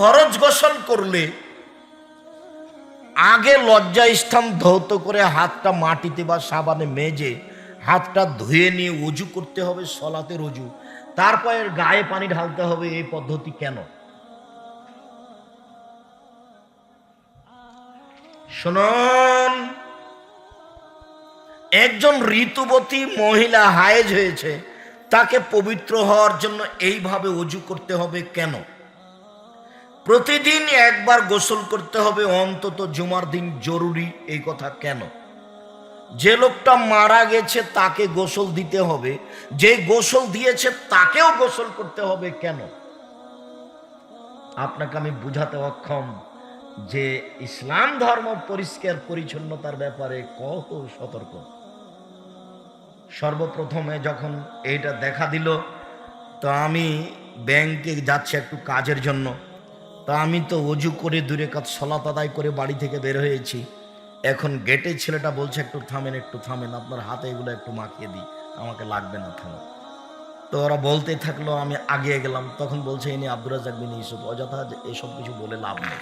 ফরজ গোসল করলে আগে লজ্জা স্থান ধৌত করে হাতটা মাটিতে বা সাবানে মেজে হাতটা ধুয়ে নিয়ে উজু করতে হবে সলাতে উজু। তারপরে গায়ে পানি ঢালতে হবে, এই পদ্ধতি কেন? শুনুন, একজন ঋতুবতী মহিলা হায়েজ হয়েছে, তাকে পবিত্র হওয়ার জন্য এইভাবে অজু করতে হবে কেন? প্রতিদিন একবার গোসল করতে হবে, অন্তত জুমার দিন জরুরি এই কথা কেন? যে লোকটা মারা গেছে তাকে গোসল দিতে হবে, যে গোসল দিয়েছে তাকেও গোসল করতে হবে কেন? আপনাকে আমি বুঝাতে অক্ষম যে ইসলাম ধর্ম পরিষ্কার পরিচ্ছন্নতার ব্যাপারে কত সতর্ক। সর্বপ্রথমে যখন এইটা দেখা দিল, তো আমি ব্যাংকে যাচ্ছি একটু কাজের জন্য। তা আমি তো অজু করে দূরে কাজ সলাত আদায় করে বাড়ি থেকে বের হয়েছি। এখন গেটে ছেলেটা বলছে, একটু থামেন একটু থামেন, আপনার হাতে এগুলো একটু মাখিয়ে দিই, আমাকে লাগবে না, থামেন। তো ওরা বলতে থাকল, আমি আগিয়ে গেলাম। তখন বলছে ইনি আব্দুর রাজাক বিন ইউসুফ, অযথা এসব কিছু বলে লাভ নেই।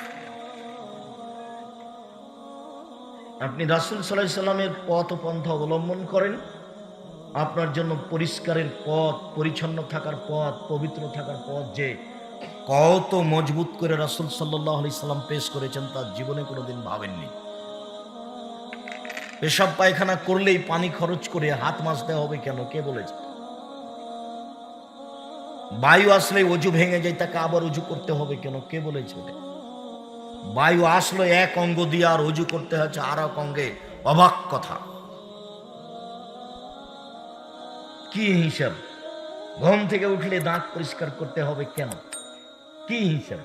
আপনি রাসুল সাল্লাহ সাল্লামের পথ পন্থা অবলম্বন করেন। আপনার জন্য পরিষ্কারের পথ, পরিচ্ছন্ন থাকার পথ, পবিত্র থাকার পথ যে কত মজবুত করে রাসুল সাল্লাহ সাল্লাম পেশ করেছেন তার জীবনে কোনোদিন ভাবেননি। পেশাব পায়খানা করলেই পানি খরচ করে হাত মাজতে হবে কেন? কে বলেছে? বায়ু আসলে অজু ভেঙে যায়, তাকে আবার উজু করতে হবে কেন? কে বলেছে বায়ু আসলো এক অঙ্গ দিয়ে আর অজু করতে হচ্ছে আর এক অঙ্গে। অবাক কথা। কি হিসাব? ঘুম থেকে উঠলে দাঁত পরিষ্কার করতে হবে কেন? কি হিসাব?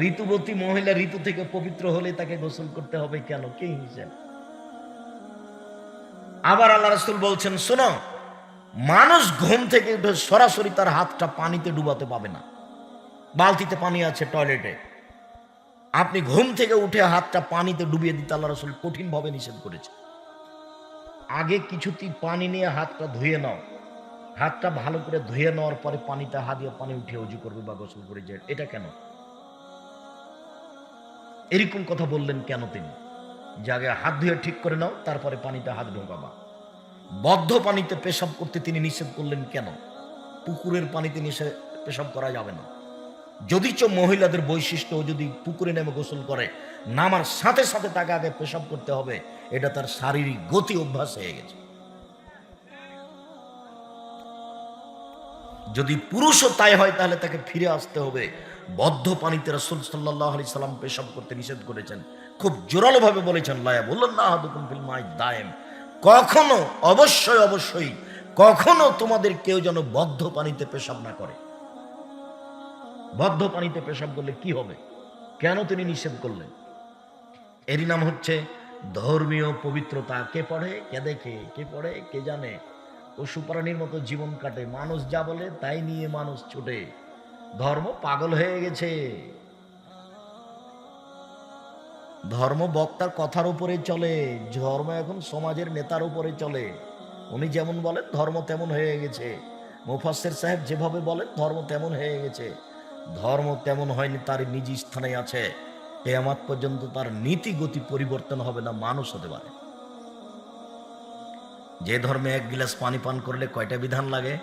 ঋতুবতী মহিলা ঋতু থেকে পবিত্র হলে তাকে গোসল করতে হবে কেন? কি হিসাব? আবার আল্লাহ রাসুল বলছেন, শোনো, মানুষ ঘুম থেকে উঠে সরাসরি তার হাতটা পানিতে ডুবাতে পাবে না। বালতিতে পানি আছে টয়লেটে। আপনি ঘুম থেকে উঠে হাতটা পানিতে ডুবিয়ে দিতে আল্লাহ রসুল কঠিনভাবে নিষেধ করেছে আগে কিছুটি পানি নিয়ে হাতটা ধুয়ে নাও। হাতটা ভালো করে ধুয়ে নেওয়ার পরে পানিটা হাত দিয়ে পানি উঠে উজু করবে বা গোসল করে যায়। এটা কেন? এরকম কথা বললেন কেন তিনি? যে আগে হাত ধুয়ে ঠিক করে নাও, তারপরে পানিতে হাত ঢোকাবা। বদ্ধ পানিতে পেশাব করতে তিনি নিষেধ করলেন কেন? পুকুরের পানিতে নিষেধ পেশাব করা যাবে না। যদি যদিচ মহিলাদের বৈশিষ্ট্য যদি পুকুরে নেমে গোসল করে, নামার সাথে সাথে তাকে আগে পেশাব করতে হবে, এটা তার শারীরিক গতি অভ্যাস হয়ে গেছে। যদি পুরুষও তাই হয়, তাহলে তাকে ফিরে আসতে হবে। বদ্ধ পানিতে রসুল সাল্লাহ আলি সাল্লাম পেশাব করতে নিষেধ করেছেন। খুব জোরালোভাবে বলেছেন লায়া বললেন না হাদুকুম ফিল মাই দায়েম। কখনো, অবশ্যই অবশ্যই, কখনো তোমাদের কেউ যেন বদ্ধ পানিতে পেশাব না করে। বদ্ধ পানিতে পেশাব করলে কি হবে? কেন তিনি নিষেধ করলেন? এরই নাম হচ্ছে, ধর্মীয় পবিত্রতা কে পড়ে, কে দেখে, কে পড়ে, কে জানে? পশু প্রাণীর মতো জীবন কাটে। মানুষ যা বলে, তাই নিয়ে মানুষ ছুটে। ধর্ম পাগল হয়ে গেছে। ধর্ম বক্তার কথার উপরে চলে, ধর্ম এখন সমাজের নেতার উপরে চলে। উনি যেমন বলেন, ধর্ম তেমন হয়ে গেছে। মুফাসের সাহেব যেভাবে বলেন, ধর্ম তেমন হয়ে গেছে। ধর্ম তেমন হয়নি, তার নিজ স্থানে আছে। কেয়ামাত পর্যন্ত তার নীতি গতি পরিবর্তন হবে না, মানুষ হতে পারে। যে ধর্মে এক গিলাস পানি পান করলে কয়টা বিধান লাগে?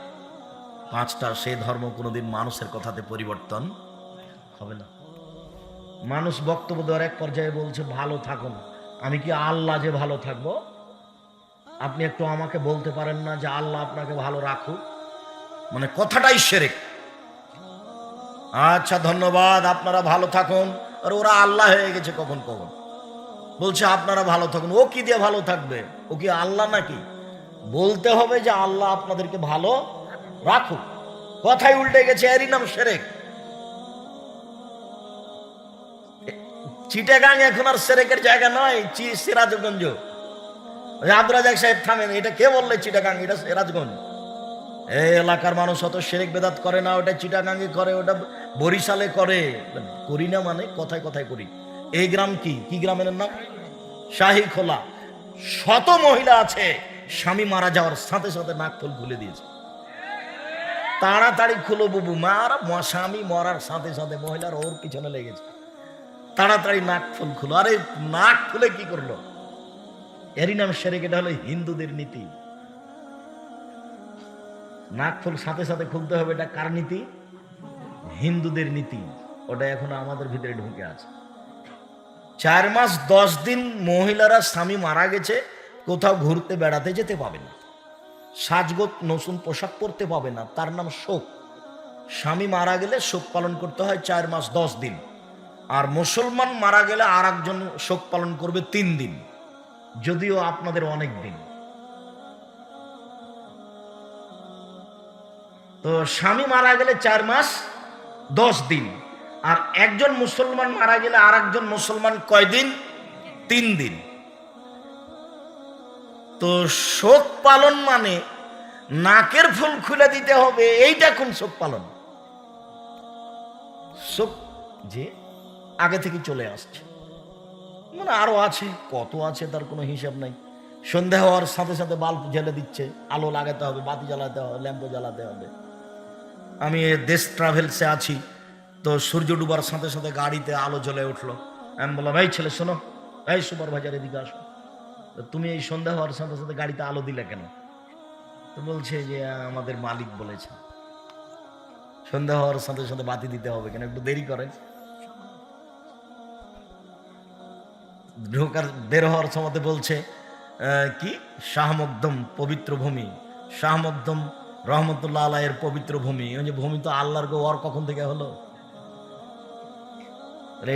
পাঁচটা, সে ধর্ম কোনোদিন মানুষের কথাতে পরিবর্তন হবে না। মানুষ বক্তব্য দেওয়ার এক পর্যায়ে বলছে, ভালো থাকুন আমি কি আল্লাহ যে ভালো থাকব? আপনি একটু আমাকে বলতে পারেন না যে আল্লাহ আপনাকে ভালো রাখুক? মানে কথাটাই সেরে আচ্ছা ধন্যবাদ, আপনারা ভালো থাকুন। আর ওরা আল্লাহ হয়ে গেছে কখন কখন? বলছে, আপনারা ভালো থাকুন। ও কি দিয়ে ভালো থাকবে? ও কি আল্লাহ নাকি? বলতে হবে যে আল্লাহ আপনাদেরকে ভালো রাখুক। কথাই উল্টে গেছে, এরই নাম সেরেক। চিটাগাং এখন আর সেরেকের জায়গা নয়, চি সিরাজগঞ্জ। আব্দুরাজাক সাহেব থামেন, এটা কে বললে চিটাগাং? এটা সিরাজগঞ্জ। এই এলাকার মানুষ অত সেরেক বেদাত করে না, ওটা চিটাগাঙ্গে করে, ওটা বরিশালে করে। করি না মানে কথায় কথায় করি। এই গ্রাম কি? কি গ্রামের নাম? শাহী খোলা। শত মহিলা আছে। স্বামী মারা যাওয়ার সাথে সাথে নাক ফুল খুলে দিয়েছে। তাড়াতাড়ি খুলো বুবু মার স্বামী মরার সাথে সাথে মহিলার ওর পিছনে লেগেছে। তাড়াতাড়ি নাক ফুল খুলো। আরে, নাক খুলে কি করল? এরই নাম সেরেক, এটা হলো হিন্দুদের নীতি। নাক ফুল সাথে সাথে খুলতে হবে, এটা কার নীতি? হিন্দুদের নীতি। ওটা এখন আমাদের ভিতরে ঢুকে আছে। চার মাস, দশ দিন মহিলারা স্বামী মারা গেছে। কোথাও ঘুরতে বেড়াতে যেতে পাবে না। সাজগোত নতুন পোশাক পরতে পাবে না, তার নাম শোক। স্বামী মারা গেলে শোক পালন করতে হয় চার মাস দশ দিন। আর মুসলমান মারা গেলে আর একজন শোক পালন করবে তিন দিন। যদিও আপনাদের অনেক দিন। তো স্বামী মারা গেলে চার মাস দশ দিন। আর একজন মুসলমান মারা গেলে আর একজন মুসলমান কয়দিন? তিন দিন। তো শোক পালন মানে নাকের ফুল খুলে দিতে হবে, এইটা কোন শোক পালন? শোক যে আগে থেকে চলে আসছে। মানে আরও আছে, কত আছে তার কোনো হিসাব নাই। সন্ধ্যা হওয়ার সাথে সাথে বাল্ব জ্বেলে দিচ্ছে, আলো লাগাতে হবে, বাতি জ্বালাতে হবে, ল্যাম্পো জ্বালাতে হবে। আমি দেশ ট্রাভেলসে আছি, তো সূর্য ডুবার সাথে সাথে গাড়িতে আলো জ্বলে উঠল। আমি বললাম, এই ছেলে, শোনো, এই সুপারভাইজার এদিকে আসো। তুমি এই সন্ধ্যা হওয়ার সাথে সাথে গাড়িতে আলো দিলে কেন? তো বলছে যে আমাদের মালিক বলেছে। সন্ধ্যা হওয়ার সাথে সাথে বাতি দিতে হবে কেন? একটু দেরি করে ঢোকার, বের হওয়ার সময় বলছে কি? শাহমকদম পবিত্র ভূমি। শাহমকদম রহমতুল্লাহ আলাইয়ের পবিত্র ভূমি। ওই যে ভূমি তো আল্লাহর গো, ওর কখন থেকে হলো?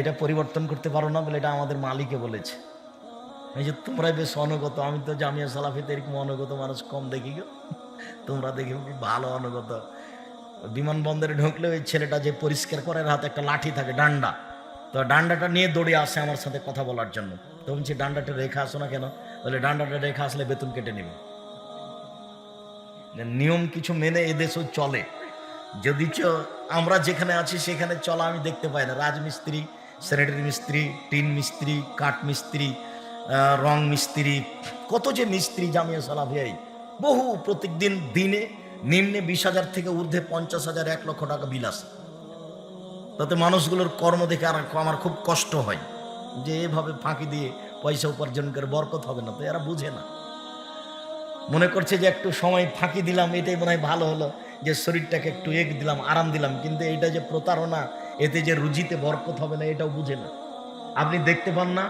এটা পরিবর্তন করতে পারো না বলে এটা আমাদের মালিকে বলেছে। এই যে তোমরা বেশ অনুগত, আমি তো জামিয়া সালাফিতে এরকম অনুগত মানুষ কম দেখি গো। তোমরা দেখি ভালো অনুগত। বিমানবন্দরে ঢুকলে ওই ছেলেটা যে পরিষ্কার করে হাতে একটা লাঠি থাকে, ডান্ডা। তো ডান্ডাটা নিয়ে দৌড়ে আসে আমার সাথে কথা বলার জন্য। তো বলছি, ডান্ডাটা রেখে আসো না কেন? বলে, ডান্ডাটা রেখে আসলে বেতন কেটে নেবে। নিয়ম কিছু মেনে এদেশও চলে। যদি চ- আমরা যেখানে আছি সেখানে চলা আমি দেখতে পাই না। রাজমিস্ত্রি স্যানিটারি মিস্ত্রি, টিন মিস্ত্রি, কাঠ মিস্ত্রি রং মিস্ত্রি, কত যে মিস্ত্রি জামিয়া সালাফিয়াই বহু প্রত্যেকদিন দিনে নিম্নে বিশ হাজার থেকে ঊর্ধ্বে পঞ্চাশ হাজার, এক লক্ষ টাকা বিল আসে তাতে মানুষগুলোর কর্ম দেখে আর আমার খুব কষ্ট হয় যে এভাবে ফাঁকি দিয়ে পয়সা উপার্জন করে বরকত হবে না, তো এরা বুঝে না। মনে করছে যে একটু সময় ফাঁকি দিলাম, এটাই মনে হয় ভালো হলো যে শরীরটাকে একটু এক দিলাম, আরাম দিলাম, কিন্তু এটা যে প্রতারণা, এতে যে রুজিতে বরকত হবে না, এটাও বুঝে না। আপনি দেখতে পান না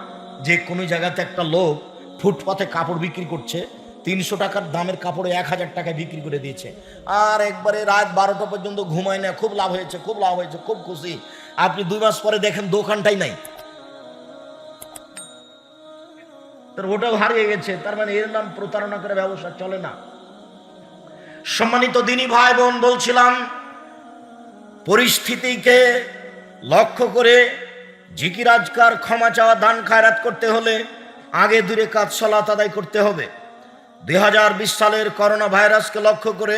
যে কোনো জায়গাতে একটা লোক ফুটপাথে কাপড় বিক্রি করছে, তিনশো টাকার দামের কাপড়ে এক হাজার টাকায় বিক্রি করে দিয়েছে। আর একবারে রাত বারোটা পর্যন্ত ঘুমায় না, খুব লাভ হয়েছে, খুব লাভ হয়েছে, খুব খুশি। আপনি দুই মাস পরে দেখেন দোকানটাই নাই। তার ওটাও হারিয়ে গেছে, তার মানে এর নাম প্রতারণা করে ব্যবসা চলে না। সম্মানিত দিনী ভাই বোন, বলছিলাম, পরিস্থিতিকে লক্ষ্য করে জিকির আজকার ক্ষমা চাওয়া দান খায়রাত করতে হলে আগে দূরে কাজ সলাত আদায় করতে হবে। দুই হাজার বিশ সালের করোনা ভাইরাসকে লক্ষ্য করে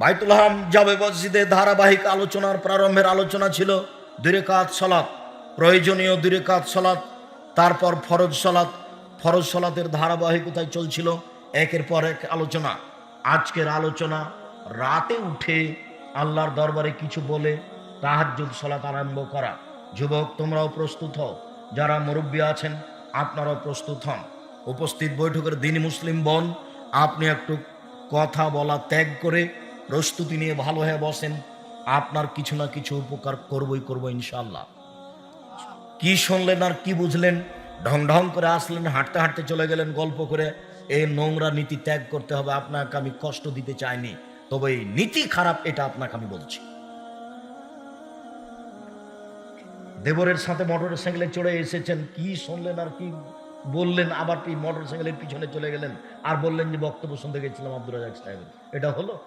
বাইতুল হাম জাবে মসজিদে ধারাবাহিক আলোচনার প্রারম্ভের আলোচনা ছিল, দূরে কাজ সলাৎ প্রয়োজনীয় দূরে কাজ সলাৎ তারপর ফরজ সলাৎ ফরজ সলাতের ধারাবাহিকতায় চলছিল একের পর এক আলোচনা। আজকের আলোচনা, রাতে উঠে আল্লাহর দরবারে কিছু বলে তাহাজ্জুদ সলাত আরম্ভ করা। যুবক, তোমরাও প্রস্তুত হও। যারা মুরব্বী আছেন, আপনারাও প্রস্তুত হন। উপস্থিত বৈঠকের দিনী মুসলিম বন, আপনি একটু কথা বলা ত্যাগ করে প্রস্তুতি নিয়ে ভালো হয়ে বসেন। আপনার কিছু না কিছু উপকার করবই করব ইনশাল্লাহ কি শুনলেন আর কি বুঝলেন? ঢং ঢং করে আসলেন, হাঁটতে হাঁটতে চলে গেলেন, গল্প করে। এই নোংরা নীতি ত্যাগ করতে হবে, আপনাকে আমি কষ্ট দিতে চাইনি। তবে এই নীতি খারাপ, এটা আপনাকে আমি বলছি। দেবরের সাথে মোটর সাইকেলে চড়ে এসেছেন। কি শুনলেন আর কি বললেন? আবার কি মোটর সাইকেলের পিছনে চলে গেলেন। আর বললেন যে, বক্তব্য শুনতে গেছিলাম আব্দুল রাজাক সাহেবের। এটা হলো?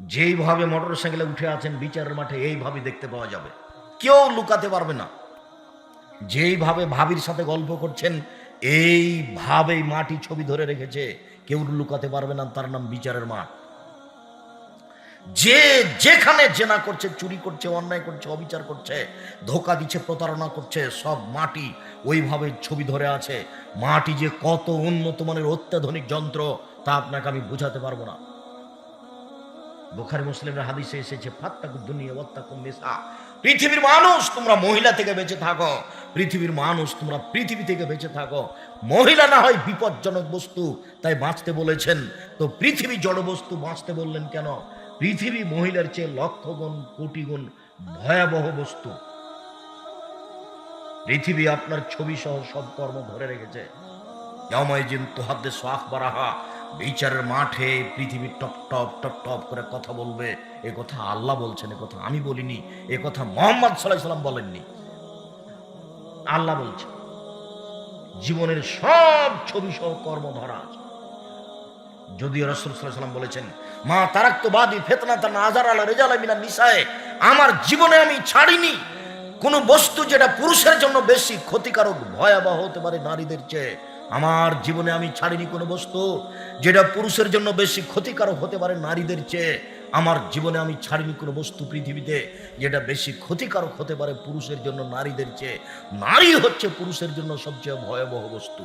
যেইভাবে মোটর সাইকেলে উঠে আছেন বিচারের মাঠে এইভাবে দেখতে পাওয়া যাবে। কেউ লুকাতে পারবে না। যেইভাবে ভাবির সাথে গল্প করছেন, এইভাবেই মাটি ছবি ধরে রেখেছে। কেউ লুকাতে পারবে না, তার নাম বিচারের মাঠ। যে যেখানে জেনা করছে, চুরি করছে, অন্যায় করছে, অবিচার করছে, ধোকা দিচ্ছে, প্রতারণা করছে, সব মাটি ওইভাবে ছবি ধরে আছে। মাটি যে কত উন্নত মানের অত্যাধুনিক যন্ত্র, তা আপনাকে আমি বুঝাতে পারব না। বোখারি মুসলিমের হাদিসে এসেছে ফাত্তাকু দুনিয়া ওয়াত্তাকু নিসা। পৃথিবীর মানুষ, তোমরা মহিলা থেকে বেঁচে থাকো। পৃথিবীর মানুষ, তোমরা পৃথিবী থেকে বেঁচে থাকো। মহিলা না হয় বিপজ্জনক বস্তু, তাই বাঁচতে বলেছেন। তো পৃথিবী জড় বস্তু, বাঁচতে বললেন কেন? পৃথিবী মহিলার চেয়ে লক্ষ গুণ, কোটি গুণ ভয়াবহ বস্তু। পৃথিবী আপনার ছবি সহ সব কর্ম ধরে রেখেছে। বিচারের মাঠে পৃথিবী টপ টপ টপ টপ করে কথা বলবে। এ কথা আল্লাহ বলছেন, এ কথা আমি বলিনি, এ কথা মোহাম্মদ সাল্লাহ সাল্লাম বলেননি। আল্লাহ বলছেন, জীবনের সব ছবি সহ কর্ম ধরা আছে। যদিও রসুল সাল্লাম বলেছেন, মা তারাক্ত বাদি ফেতনা তা নাজার আলা রেজাল মিনা নিসায়, আমার জীবনে আমি ছাড়িনি। কোন বস্তু যেটা পুরুষের জন্য বেশি ক্ষতিকারক, ভয়াবহ হতে পারে নারীদের চেয়ে। আমার জীবনে আমি ছাড়িনি কোনো বস্তু যেটা পুরুষের জন্য বেশি ক্ষতিকারক হতে পারে নারীদের চেয়ে। আমার জীবনে আমি ছাড়িনি কোনো বস্তু পৃথিবীতে যেটা বেশি ক্ষতিকারক হতে পারে পুরুষের জন্য নারীদের চেয়ে। নারী হচ্ছে পুরুষের জন্য সবচেয়ে ভয়াবহ বস্তু।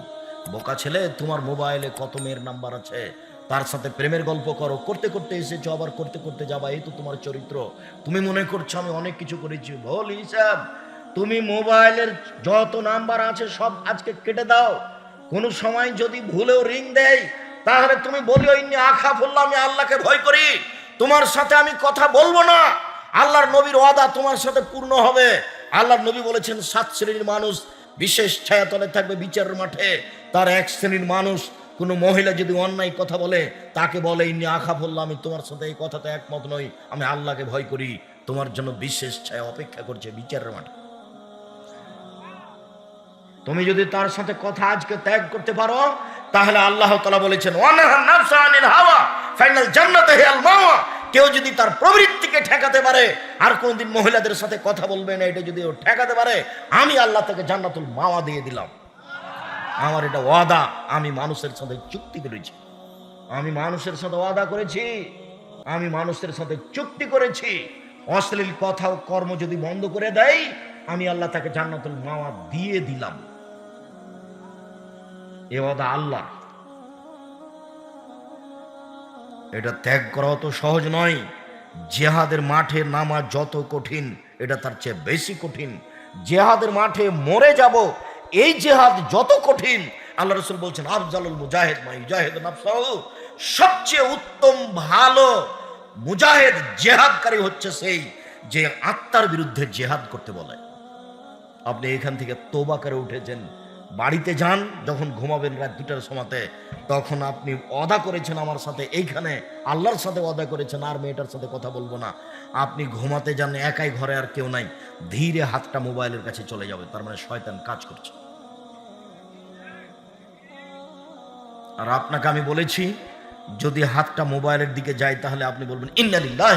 বোকা ছেলে, তোমার মোবাইলে কত মেয়ের নাম্বার আছে? তার সাথে প্রেমের গল্প করো। করতে করতে এসেছ, আবার করতে করতে যাবা। এই তো তোমার চরিত্র। তুমি মনে করছ, আমি অনেক কিছু করেছি। ভুল হিসাব তুমি মোবাইলের যত নাম্বার আছে, সব আজকে কেটে দাও। কোনো সময় যদি ভুলেও রিং দেয়, তাহলে তুমি বলিও, ইন্নি আখা ফুল্লা আমি আল্লাহকে ভয় করি। তোমার সাথে আমি কথা বলব না। আল্লাহর নবীর ওয়াদা তোমার সাথে পূর্ণ হবে। আল্লাহর নবী বলেছেন, সাত শ্রেণির মানুষ বিশেষ ছায়াতলে থাকবে বিচারের মাঠে। তার এক শ্রেণির মানুষ কোনো মহিলা যদি অন্যায় কথা বলে, তাকে বলে, ইন্নি আখা বললাম আমি তোমার সাথে এই কথাতে একমত নই। আমি আল্লাহকে ভয় করি। তোমার জন্য বিশেষ ছায়া অপেক্ষা করছে বিচারের মাঠে। তুমি যদি তার সাথে কথা আজকে ত্যাগ করতে পারো, তাহলে আল্লাহ তালা বলেছেন হাওয়া, ফাইনাল জান্নাতে হে আল মাওয়া। কেউ যদি তার প্রবৃত্তিকে ঠেকাতে পারে, আর কোনদিন মহিলাদের সাথে কথা বলবে না, এটা যদি ও ঠেকাতে পারে, আমি আল্লাহ তাকে জান্নাতুল মাওয়া দিয়ে দিলাম। আমার এটা ওয়াদা। আমি মানুষের সাথে চুক্তি করেছি। আমি মানুষের সাথে ওয়াদা করেছি। আমি মানুষের সাথে চুক্তি করেছি। অশ্লীল কথা ও কর্ম যদি বন্ধ করে দেয়, আমি আল্লাহ তাকে জান্নাতুল মাওয়া দিয়ে দিলাম। এ ওয়াদা আল্লাহ এটা ত্যাগ করা অত সহজ নয়। জেহাদের মাঠে নামা যত কঠিন, এটা তার চেয়ে বেশি কঠিন। জেহাদের মাঠে মরে যাব এই জেহাদ যত কঠিন, আল্লাহ রসুল বলছেন আফজালুল মুজাহিদ মাই নাফসাহু। সবচেয়ে উত্তম, ভালো মুজাহিদ জেহাদকারী হচ্ছে সেই যে আত্মার বিরুদ্ধে জেহাদ করতে বলে। আপনি এখান থেকে তোবা করে উঠেছেন, বাড়িতে যান, যখন ঘুমাবেন রাত দুটার সময়তে, তখন আপনি অদা করেছেন আমার সাথে, এইখানে আল্লাহর সাথে অদা করেছেন, আর মেয়েটার সাথে কথা বলব না। আপনি ঘুমাতে যান, একাই ঘরে আর কেউ নাই, ধীরে হাতটা মোবাইলের কাছে চলে যাবে, তার মানে শয়তান কাজ করছে। আর আপনাকে আমি বলেছি, যদি হাতটা মোবাইলের দিকে যায়, তাহলে আপনি বলবেন ইন্নালিল্লাহ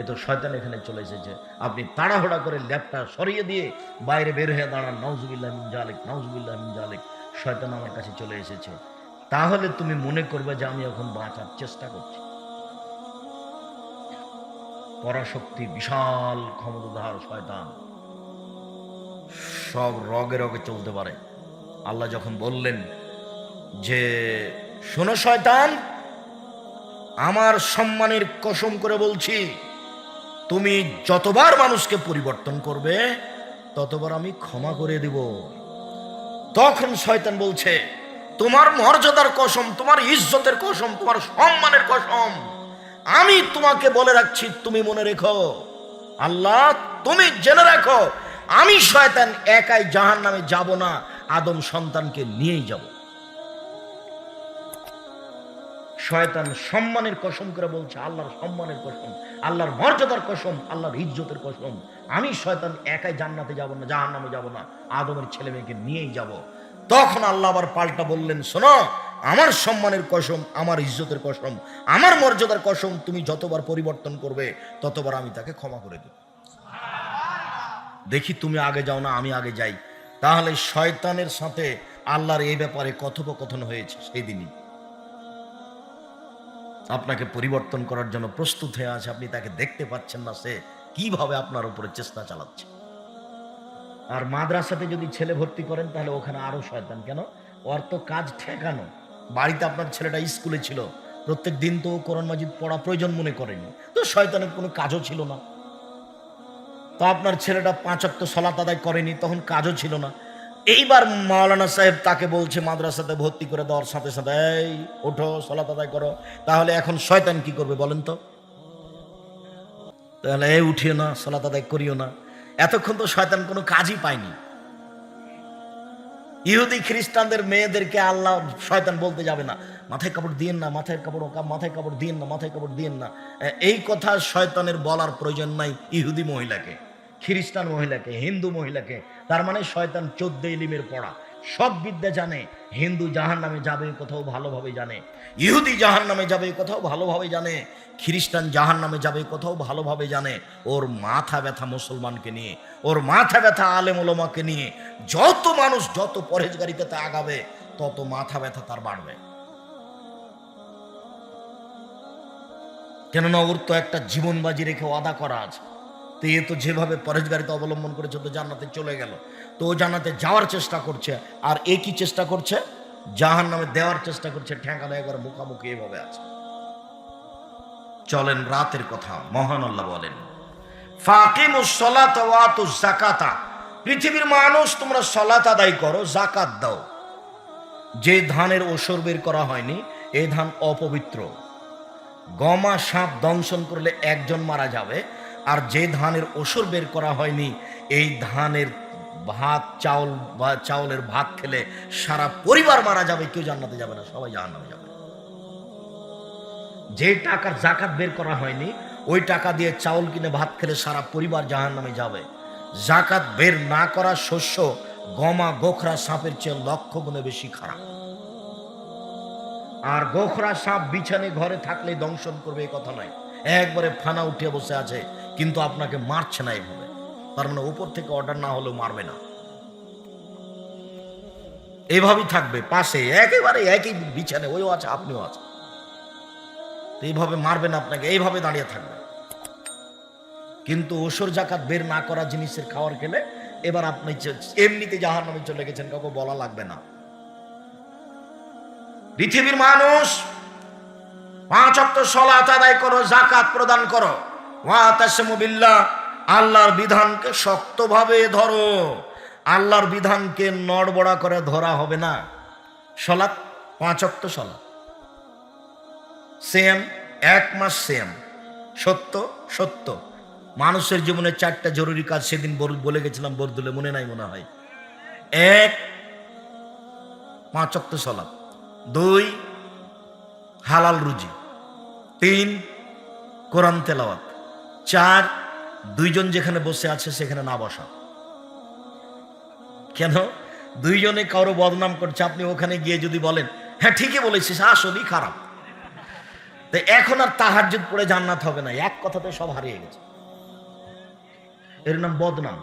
এ তো শয়তান এখানে চলে এসেছে। আপনি তাড়াহুড়া করে ল্যাপটা সরিয়ে দিয়ে বাইরে বের হয়ে দাঁড়ান নাউজুবিল্লাহ জালিক নাউজুবিল্লাহ জালিক। শয়তান আমার কাছে চলে এসেছে। তাহলে তুমি মনে করবে যে আমি এখন বাঁচার চেষ্টা করছি। পরাশক্তি বিশাল ক্ষমতাধার শয়তান। সব রগে রগে চলতে পারে। আল্লাহ যখন বললেন যে, শোনো শয়তান, আমার সম্মানের কসম করে বলছি, তুমি যতবার মানুষকে পরিবর্তন করবে, ততবার আমি ক্ষমা করে দিব। তখন শয়তান বলছে, তোমার মর্যাদার কসম, তোমার ইজ্জতের কসম, তোমার সম্মানের কসম, আমি তোমাকে বলে রাখছি, তুমি মনে রেখো, আল্লাহ, তুমি জেনে রাখো, আমি শয়তান একাই জাহান নামে যাব না আদম সন্তানকে নিয়েই যাব। শয়তান সম্মানের কসম করে বলছে, আল্লাহর সম্মানের কসম, আল্লাহর মর্যাদার কসম, আল্লাহর ইজ্জতের কসম। আমি শয়তান একাই জান্নাতে যাব না জাহান নামে যাব না, আদমের ছেলে মেয়েকে নিয়েই যাব। তখন আল্লাহ আবার পাল্টা বললেন, শোনো, আমার সম্মানের কসম, আমার ইজ্জতের কসম, আমার মর্যাদার কসম তুমি যতবার পরিবর্তন করবে, ততবার আমি তাকে ক্ষমা করে দেব। দেখি তুমি আগে যাও না, আমি আগে যাই। তাহলে শয়তানের সাথে আল্লাহর এই ব্যাপারে কথোপকথন হয়েছে সেই দিনই। আপনাকে পরিবর্তন করার জন্য প্রস্তুত হয়ে আছে, আপনি তাকে দেখতে পাচ্ছেন না, সে কীভাবে আপনার উপরে চেষ্টা চালাচ্ছে। আর মাদ্রাসাতে যদি ছেলে ভর্তি করেন, তাহলে ওখানে আরও শয়তান। কেন? ওর তো কাজ ঠেকানো। বাড়িতে আপনার ছেলেটা স্কুলে ছিল, প্রত্যেক দিন তো কোরআন মাজিদ পড়া প্রয়োজন মনে করেনি। তো শয়তানের কোনো কাজও ছিল না। তো আপনার ছেলেটা পাঁচাত্ত সলাত আদায় করেনি, তখন কাজও ছিল না। এইবার মাওলানা সাহেব তাকে বলছে, মাদ্রাসাতে ভর্তি করে দেওয়ার সাথে সাথে, এই, ওঠো, সলাত আদায় করো। তাহলে এখন শয়তান কি করবে বলেন তো? তাহলে, এই, উঠিও না, সলাত আদায় করিও না। এতক্ষণ তো শয়তান কোনো কাজই পায়নি। ইহুদি খ্রিস্টানদের মেয়েদেরকে আল্লাহ শয়তান বলতে যাবে না, মাথায় কাপড় দিয়েন না, মাথায় কাপড় মাথায় কাপড় দিয়েন না, মাথায় কাপড় দিয়েন না। এই কথা শয়তানের বলার প্রয়োজন নাই ইহুদি মহিলাকে। খ্রিস্টান মহিলাকে, হিন্দু মহিলাকে, তার মানে শয়তান চোদ্দ ইলিমের পড়া। সব বিদ্যা জানে, হিন্দু জাহান নামে যাবে কোথাও ভালোভাবে জানে, ইহুদি জাহান নামে যাবে কোথাও ভালোভাবে জানে, খ্রিস্টান জাহান নামে যাবে কোথাও ভালোভাবে জানে। ওর মাথা ব্যথা মুসলমানকে নিয়ে, ওর মাথা ব্যথা আলেম ওলমাকে নিয়ে, যত মানুষ যত পরেজগারিতে আগাবে, তত মাথা ব্যথা তার বাড়বে। কেননা ওর তো একটা জীবন বাজি রেখে ওয়াদা করা আছে। তো এ তো যেভাবে পরেজগারিতে অবলম্বন করেছে তো জান্নাতে চলে গেল। তো ও জান্নাতে যাওয়ার চেষ্টা করছে, আর এ কি চেষ্টা করছে? জাহান নামে দেওয়ার চেষ্টা করছে দেয় করে মুখামুখি এভাবে আছে। চলেন রাতের কথা, মহান আল্লাহ বলেন জাকাতা পৃথিবীর মানুষ, তোমরা সলাত আদায় করো জাকাত দাও। যে ধানের ওসর বের করা হয়নি এই ধান অপবিত্র। গমা সাপ দংশন করলে একজন মারা যাবে আর যে ধানের ওসর বের করা হয়নি, এই ধানের ভাত, চাউল বা চাউলের ভাত খেলে সারা পরিবার মারা যাবে, কেউ জান্নাতে যাবে না, সবাই জাহান্নামে যাবে। যে টাকার জাকাত বের করা হয়নি, ওই টাকা দিয়ে চাউল কিনে ভাত খেলে সারা পরিবার জাহান নামে যাবে। জাকাত বের না করা শস্য গমা গোখরা সাপের চেয়ে লক্ষ গুণে বেশি খারাপ। আর গোখরা সাপ বিছানে ঘরে থাকলে দংশন করবে এই কথা নয়। একবারে ফানা উঠে বসে আছে কিন্তু আপনাকে মারছে না এইভাবে তার মানে উপর থেকে অর্ডার না হলেও মারবে না। এইভাবেই থাকবে, পাশে, একেবারে একই বিছানে, ওইও আছে, আপনিও আছে এইভাবে মারবেন আপনাকে, এইভাবে দাঁড়িয়ে থাকবে। কিন্তু ওসর জাকাত বের না করা জিনিসের খাওয়ার খেলে এবার আপনি এমনিতে জাহার নামে চলে গেছেন, কাউকে বলা লাগবে না। পৃথিবীর মানুষ পাঁচ অক্ট সলাত আদায় করো, জাকাত প্রদান করো। ওয়াতাসমু বিল্লাহ, আল্লাহর বিধানকে শক্তভাবে ধরো। আল্লাহর বিধানকে নড়বড়া করে ধরা হবে না। সলাৎ, পাঁচ অক্ট সলাৎ। সেম, এক মাস সেম। সত্য সত্য। মানুষের জীবনে চারটা জরুরি কাজ সেদিন বল- গেছিলাম বরদুলে মনে নাই মনে হয়। এক, পাঁচ অক্ত সলাপ দুই, হালাল রুজি। তিন, কোরআন তেলাওয়াত। চার, দুইজন যেখানে বসে আছে সেখানে না বসা। কেন? দুইজনে কারও বদনাম করছে, আপনি ওখানে গিয়ে যদি বলেন হ্যাঁ ঠিকই বলেছিস আসলেই খারাপ। তো এখন আর তাহাজ্জুদ পড়ে জান্নাত হবে না, এক কথাতে সব হারিয়ে গেছে। এর নাম বদনাম।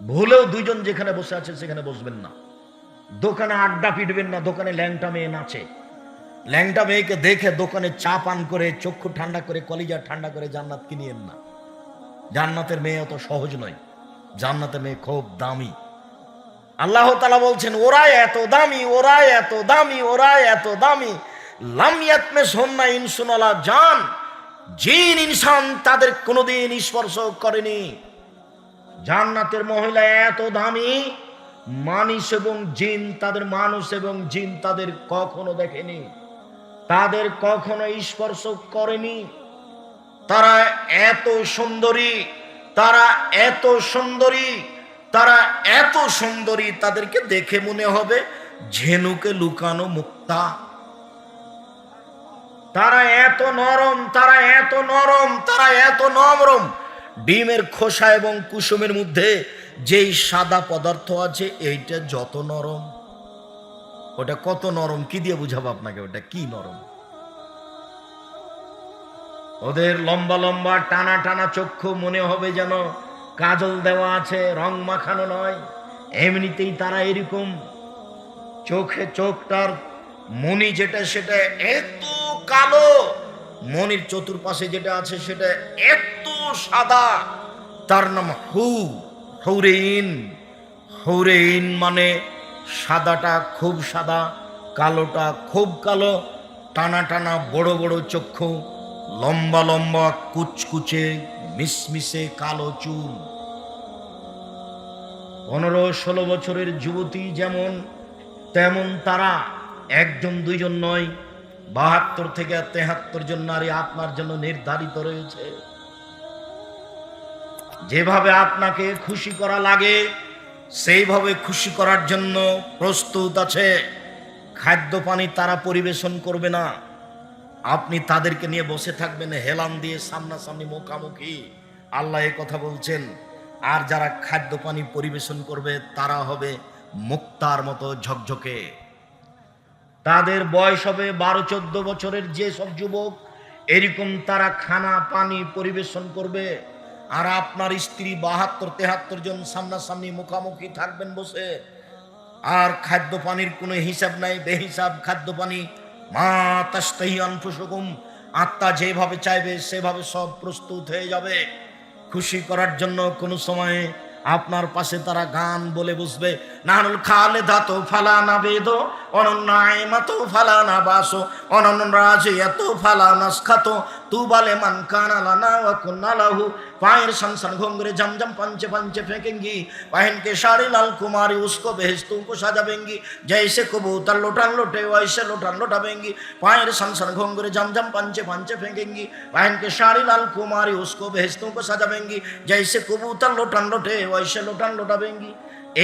ভুলেও দুইজন যেখানে বসে আছে সেখানে বসবেন না। দোকানে আড্ডা পিটবেন না, দোকানে ল্যাংটা মেয়ে নাচে। ল্যাংটা মেয়েকে দেখে দোকানে চা পান করে, চক্ষু ঠান্ডা করে, কলিজা ঠান্ডা করে জান্নাত কিনিয়েন না। জান্নাতের মেয়ে অত সহজ নয়। জান্নাতের মেয়ে খুব দামি। আল্লাহ তালা বলছেন ওরা এত দামি ওরা এত দামি ওরা এত দামি। লামিয়াত মে সন্না ইনসুনালা জান। জিন, ইনসান তাদের কোনোদিন স্পর্শ করেনি। জান্নাতের মহিলা এত দামি, মানুষ এবং জিন তাদের, মানুষ এবং জিন তাদের কখনো দেখেনি। তাদের কখনো স্পর্শ করেনি। তারা এত সুন্দরী, তারা এত সুন্দরী, তারা এত সুন্দরী, তাদেরকে দেখে মনে হবে ঝেনুকে লুকানো মুক্তা। তারা এত নরম, তারা এত নরম, তারা এত নরম ডিমের খোসা এবং কুসুমের মধ্যে যেই সাদা পদার্থ আছে, এইটা যত নরম। ওটা কত নরম? কি দিয়ে বুঝাবো আপনাকে ওটা? কি নরম? ওদের লম্বা লম্বা টানা টানা চক্ষু মনে হবে যেন কাজল দেওয়া আছে, রং মাখানো নয়। এমনিতেই তারা এরকম। চোখে চোখটার মনি যেটা, সেটা এত কালো। মনির চতুর্পাশে যেটা আছে, সেটা এত সাদা। তার নাম হু। হৌরেইন। হৌরেইন মানে সাদাটা খুব সাদা, কালোটা খুব কালো, টানা টানা বড় বড় চক্ষু, লম্বা লম্বা কুচকুচে, মিসমিসে কালো চুল। পনেরো ষোলো বছরের যুবতী যেমন, তেমন তারা একজন দুইজন নয়, বাহাত্তর থেকে তেহাত্তর জন নারী আপনার জন্য নির্ধারিত রয়েছে। যেভাবে আপনাকে খুশি করা লাগে সেইভাবে খুশি করার জন্য প্রস্তুত আছে। খাদ্য পানি তারা পরিবেশন করবে না। আপনি তাদেরকে নিয়ে বসে থাকবেন, হেলান দিয়ে সামনাসামনি মুখামুখি। আল্লাহ এ কথা বলছেন, আর যারা খাদ্য পানি পরিবেশন করবে, তারা হবে মুক্তার মতো ঝকঝকে। তাদের বয়স হবে বারো চোদ্দ বছরের যে সব যুবক, এরকম তারা খানা পানি পরিবেশন করবে। আর আপনার স্ত্রী বাহাত্তর, তেহাত্তর জন সামনাসামনি মুখামুখি থাকবেন বসে। আর খাদ্য পানির কোনো হিসাব নাই, বেহিসাব খাদ্য পানি। মা তাস্তাহি আনফুসকুম, আত্মা যেভাবে চাইবে সেভাবে সব প্রস্তুত হয়ে যাবে। খুশি করার জন্য কোনো সময়ে আপনার পাশে তারা গান বলে বসবে। নানুল খালে ধাত ফালানা বেদ অনন্যায় মাত ফালানা বাসো অনন্য রাজে এত ফালানা খাত তু বালে মান কানালা না কুন্নালাহু পায়ের সংসান ঘোঙ্গরে জমজম पंचे पंचे फेंकेंगी पहन के साड़ी लाल कुमारी उसको भेजतू को सजावेंगी जैसे कबूतर लोटन लोटे वैसे लोटन लोटावेंगी पायर संसन घोंगरे जमजम पंचे पंचे फेंकेंगी पहन के साड़ी लाल कुमारी उसको भेजतू को सजावेंगी जैसे कबूतर लोटन लोटे वैसे লোটান লোটাবেঙ্গি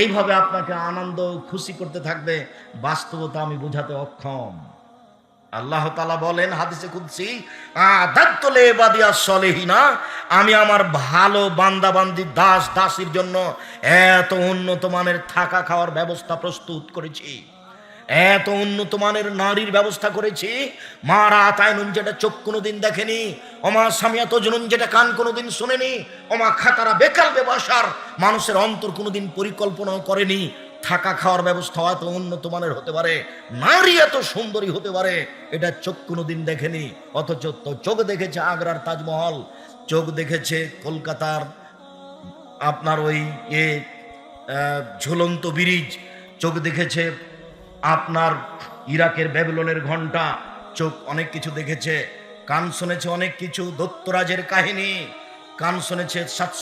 এইভাবে আপনাকে আনন্দ খুশি করতে থাকবে, বাস্তবতা আমি বুঝাতে অক্ষম। আল্লাহ তালা বলেন হাদিসে খুঁজছি আদাত্তলে বাদিয়া সলেহিনা আমি আমার ভালো বান্দাবান্দি দাস দাসীর জন্য এত উন্নত মানের থাকা খাওয়ার ব্যবস্থা প্রস্তুত করেছি। এত উন্নত মানের নারীর ব্যবস্থা করেছি। মা রাত আইনুন যেটা চোখ কোনোদিন দেখেনি, অমা সামিয়া তজনুন যেটা কান কোনোদিন শুনেনি, অমা খাতারা বেকার ব্যবসার মানুষের অন্তর কোনোদিন পরিকল্পনা করেনি। থাকা খাওয়ার ব্যবস্থা এত উন্নত মানের হতে পারে, নারী এত সুন্দরী হতে পারে, এটা চোখ কোনোদিন দেখেনি। অথচ তো চোখ দেখেছে আগ্রার তাজমহল, চোখ দেখেছে কলকাতার আপনার ওই এ ঝুলন্ত ব্রিজ, চোখ দেখেছে আপনার ইরাকের ব্যাবিলনের ঘণ্টা চোখ অনেক কিছু দেখেছে, কান শুনেছে অনেক কিছু, দত্তরাজের কাহিনী, কান শুনেছে সাতশো